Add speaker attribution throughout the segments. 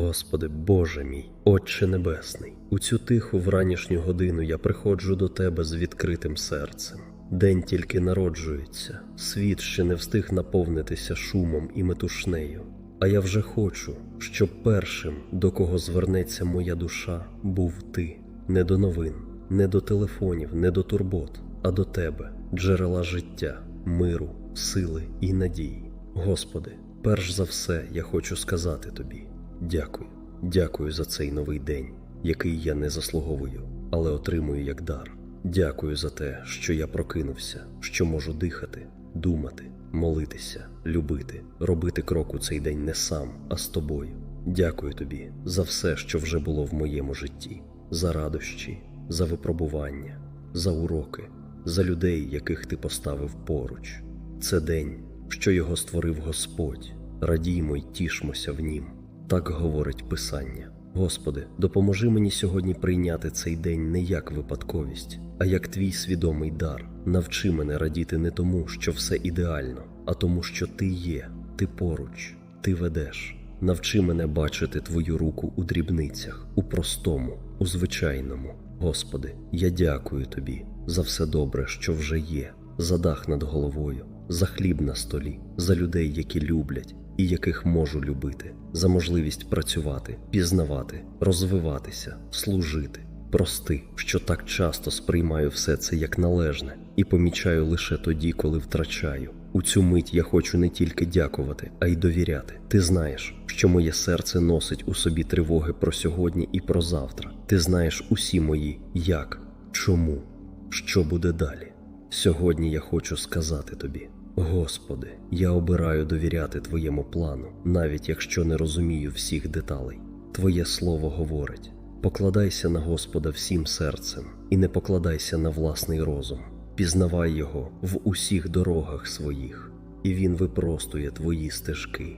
Speaker 1: Господи, Боже мій, Отче Небесний, у цю тиху вранішню годину я приходжу до Тебе з відкритим серцем. День тільки народжується, світ ще не встиг наповнитися шумом і метушнею. А я вже хочу, щоб першим, до кого звернеться моя душа, був ти, не до новин, не до телефонів, не до турбот, а до Тебе, джерела життя, миру, сили і надії. Господи, перш за все я хочу сказати Тобі дякую, дякую за цей новий день, який я не заслуговую, але отримую як дар. Дякую за те, що я прокинувся, що можу дихати, думати, молитися, любити, робити крок у цей день не сам, а з тобою. Дякую тобі за все, що вже було в моєму житті, за радощі, за випробування, за уроки, за людей, яких ти поставив поруч. Це день, що його створив Господь. Радіймо й тішмося в нім. Так говорить Писання. Господи, допоможи мені сьогодні прийняти цей день не як випадковість, а як твій свідомий дар. Навчи мене радіти не тому, що все ідеально, а тому, що ти є, ти поруч, ти ведеш. Навчи мене бачити твою руку у дрібницях, у простому, у звичайному. Господи, я дякую тобі за все добре, що вже є, за дах над головою, за хліб на столі, за людей, які люблять і яких можу любити, за можливість працювати, пізнавати, розвиватися, служити. Прости, що так часто сприймаю все це як належне і помічаю лише тоді, коли втрачаю. У цю мить я хочу не тільки дякувати, а й довіряти. Ти знаєш, що моє серце носить у собі тривоги про сьогодні і про завтра. Ти знаєш усі мої як, чому, що буде далі. Сьогодні я хочу сказати тобі. Господи, я обираю довіряти Твоєму плану, навіть якщо не розумію всіх деталей. Твоє слово говорить: покладайся на Господа всім серцем і не покладайся на власний розум, пізнавай Його в усіх дорогах своїх, і Він випростує твої стежки.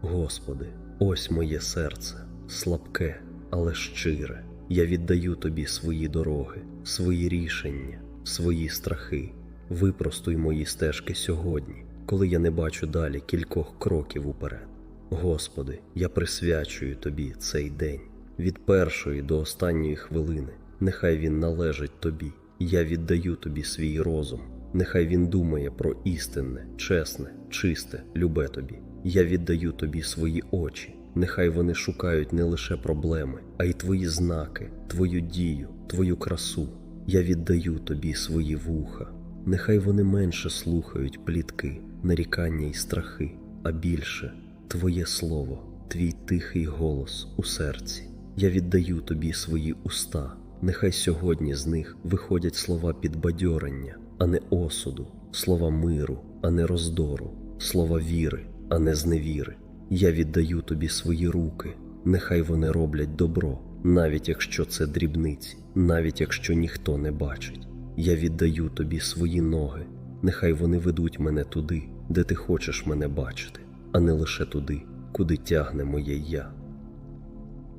Speaker 1: Господи, ось моє серце, слабке, але щире. Я віддаю Тобі свої дороги, свої рішення, свої страхи. Випростуй мої стежки сьогодні, коли я не бачу далі кількох кроків уперед. Господи, я присвячую Тобі цей день від першої до останньої хвилини. Нехай він належить Тобі. Я віддаю Тобі свій розум. Нехай він думає про істинне, чесне, чисте, любе Тобі. Я віддаю Тобі свої очі. Нехай вони шукають не лише проблеми, а й Твої знаки, Твою дію, Твою красу. Я віддаю Тобі свої вуха. Нехай вони менше слухають плітки, нарікання й страхи, а більше Твоє слово, Твій тихий голос у серці. Я віддаю Тобі свої уста. Нехай сьогодні з них виходять слова підбадьорення, а не осуду, слова миру, а не роздору, слова віри, а не зневіри. Я віддаю Тобі свої руки. Нехай вони роблять добро, навіть якщо це дрібниці, навіть якщо ніхто не бачить. Я віддаю тобі свої ноги, нехай вони ведуть мене туди, де ти хочеш мене бачити, а не лише туди, куди тягне моє я.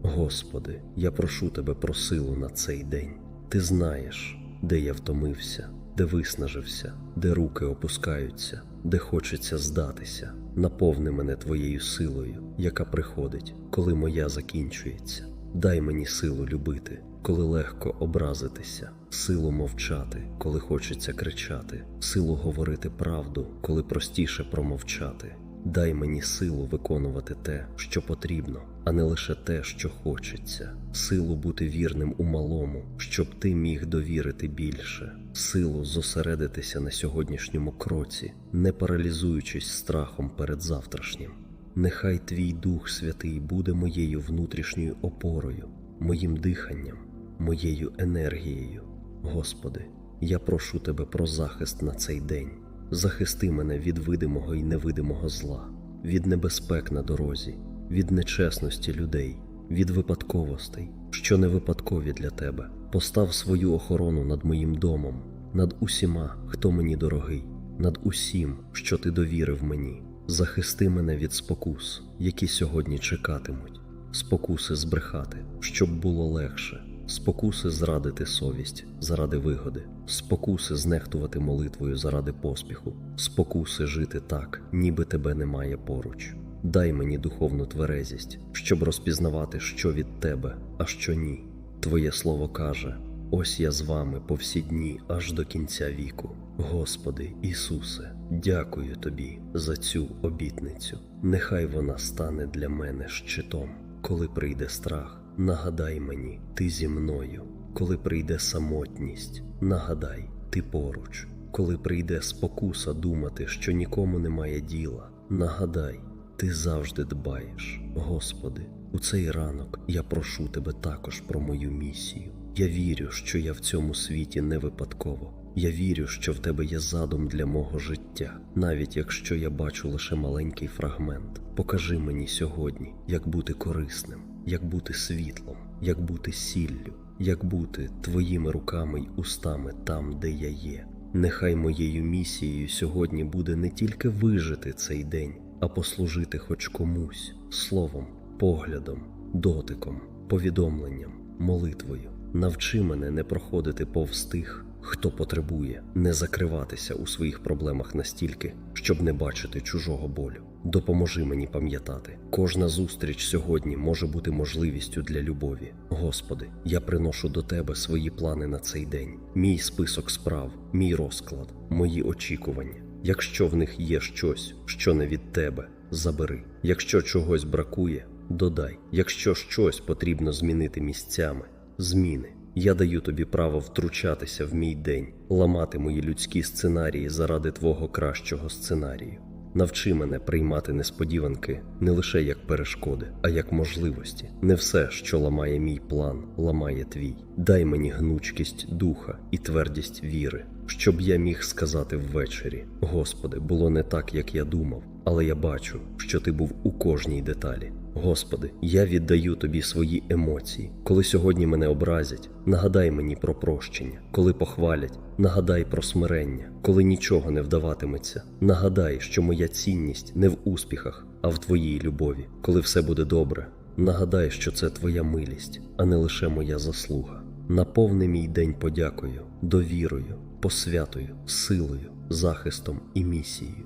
Speaker 1: Господи, я прошу тебе про силу на цей день. Ти знаєш, де я втомився, де виснажився, де руки опускаються, де хочеться здатися. Наповни мене твоєю силою, яка приходить, коли моя закінчується. Дай мені силу любити, коли легко образитися, силу мовчати, коли хочеться кричати, силу говорити правду, коли простіше промовчати. Дай мені силу виконувати те, що потрібно, а не лише те, що хочеться, силу бути вірним у малому, щоб ти міг довірити більше, силу зосередитися на сьогоднішньому кроці, не паралізуючись страхом перед завтрашнім. Нехай твій Дух Святий буде моєю внутрішньою опорою, моїм диханням, моєю енергією. Господи, я прошу Тебе про захист на цей день. Захисти мене від видимого і невидимого зла, від небезпек на дорозі, від нечесності людей, від випадковостей, що не випадкові для тебе. Постав свою охорону над моїм домом, над усіма, хто мені дорогий, над усім, що ти довірив мені. Захисти мене від спокус, які сьогодні чекатимуть, спокуси збрехати, щоб було легше, спокуси зрадити совість заради вигоди, спокуси знехтувати молитвою заради поспіху, спокуси жити так, ніби тебе немає поруч. дай мені духовну тверезість, щоб розпізнавати, що від тебе, а що ні. Твоє слово каже: ось я з вами по всі дні аж до кінця віку. Господи Ісусе, дякую Тобі за цю обітницю. Нехай вона стане для мене щитом. Коли прийде страх, нагадай мені, ти зі мною. Коли прийде самотність, нагадай, ти поруч. Коли прийде спокуса думати, що нікому немає діла, нагадай, ти завжди дбаєш, Господи. У цей ранок я прошу тебе також про мою місію. Я вірю, що я в цьому світі не випадково. Я вірю, що в тебе є задум для мого життя, навіть якщо я бачу лише маленький фрагмент. Покажи мені сьогодні, як бути корисним, як бути світлом, як бути сіллю, як бути твоїми руками й устами там, де я є. Нехай моєю місією сьогодні буде не тільки вижити цей день, а послужити хоч комусь словом, поглядом, дотиком, повідомленням, молитвою. Навчи мене не проходити повз тих, хто потребує, не закриватися у своїх проблемах настільки, щоб не бачити чужого болю. Допоможи мені пам'ятати, кожна зустріч сьогодні може бути можливістю для любові. Господи, я приношу до Тебе свої плани на цей день, мій список справ, мій розклад, мої очікування. Якщо в них є щось, що не від тебе, забери. Якщо чогось бракує, додай. Якщо щось потрібно змінити місцями, зміни. Я даю тобі право втручатися в мій день, ламати мої людські сценарії заради твого кращого сценарію. Навчи мене приймати несподіванки не лише як перешкоди, а як можливості. Не все, що ламає мій план, ламає твій. Дай мені гнучкість духа і твердість віри, щоб я міг сказати ввечері: Господи, було не так, як я думав, але я бачу, що ти був у кожній деталі. Господи, я віддаю тобі свої емоції. Коли сьогодні мене образять, нагадай мені про прощення. Коли похвалять, нагадай про смирення. Коли нічого не вдаватиметься, нагадай, що моя цінність не в успіхах, а в твоїй любові. Коли все буде добре, нагадай, що це твоя милість, а не лише моя заслуга. Наповни мій день подякою, довірою, посвятою, силою, захистом і місією.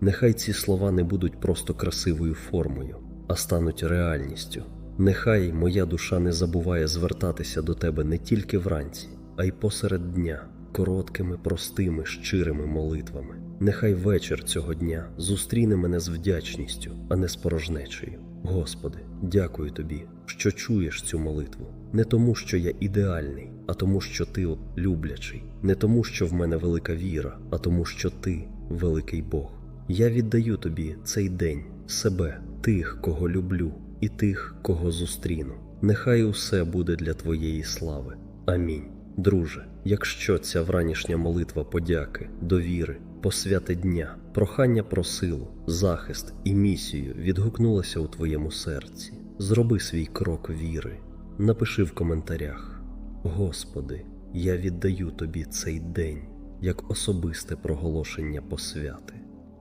Speaker 1: Нехай ці слова не будуть просто красивою формою, а стануть реальністю. Нехай моя душа не забуває звертатися до тебе не тільки вранці, а й посеред дня, короткими, простими, щирими молитвами. Нехай вечір цього дня зустріне мене з вдячністю, а не з порожнечею. Господи, дякую тобі, що чуєш цю молитву, не тому, що я ідеальний, а тому, що ти люблячий, не тому, що в мене велика віра, а тому, що ти великий Бог. Я віддаю тобі цей день, себе, тих, кого люблю, і тих, кого зустріну. Нехай усе буде для твоєї слави. Амінь. Друже, якщо ця вранішня молитва подяки, довіри, посвяти дня, прохання про силу, захист і місію відгукнулася у твоєму серці, зроби свій крок віри. Напиши в коментарях: Господи, я віддаю тобі цей день як особисте проголошення посвяти.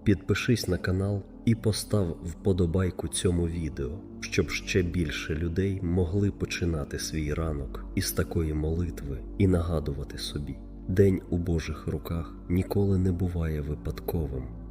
Speaker 1: Підпишись на канал і постав вподобайку цьому відео, щоб ще більше людей могли починати свій ранок із такої молитви і нагадувати собі: День у Божих руках ніколи не буває випадковим.